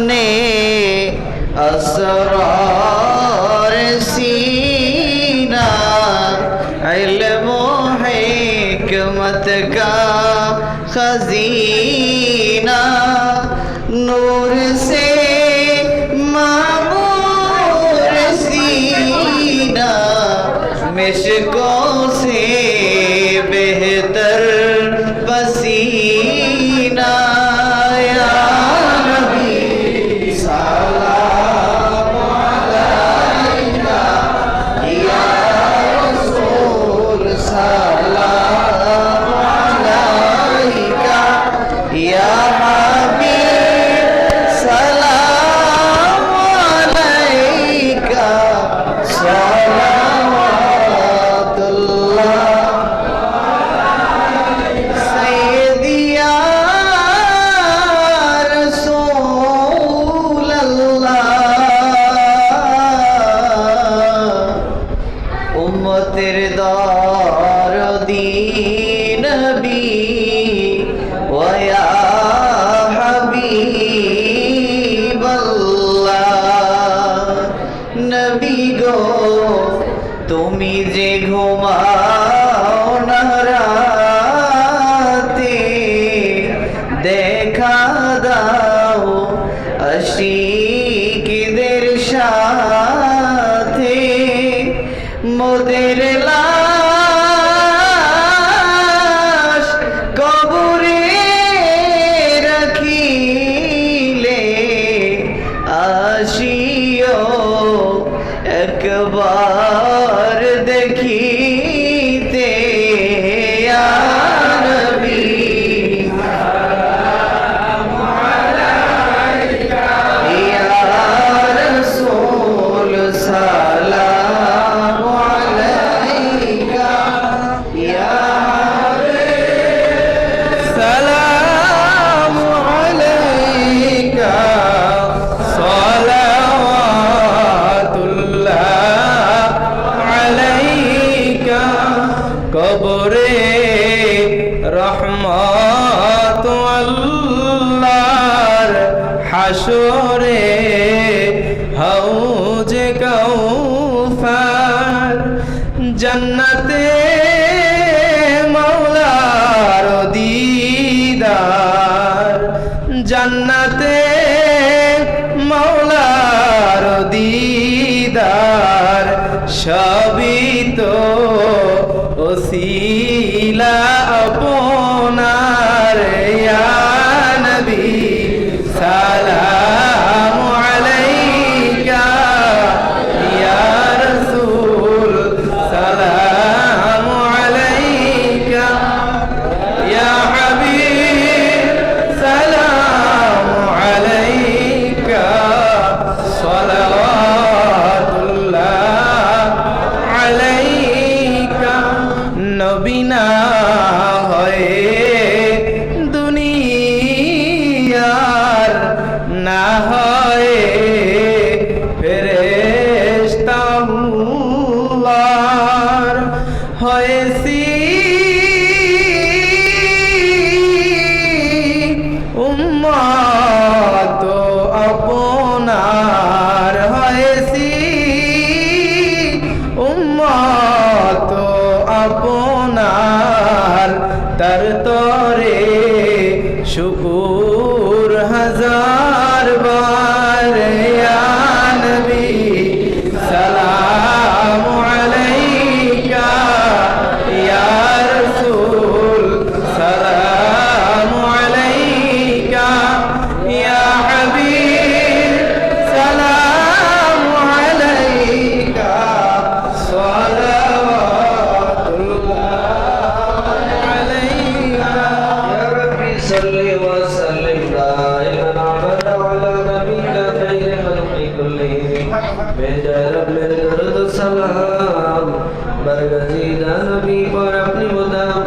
نے اسرار سینہ، علم و حکمت کا خزینہ۔ نور سے معمور سینہ، مشکوں سے بہتر پسینہ۔ উম্মতের দরদি নবী ওয়া হাবিবাল্লাহ। নবী গো তুমি যে ঘুমাও আল্লাহর হাসরে হাউজ কৌফার জন্নতে মৌলার দিদার। জান্নাতে মৌলার দিদার। সবই তো ওসিলা আপনার। নবীনা হয়ে দুনিয়ার না হয়ে ফেরেশতাহুল্লাহর হয়েছি তরে শুকুর হাজার सलाम। बरगजीदा नबी पर अपनी मुदाम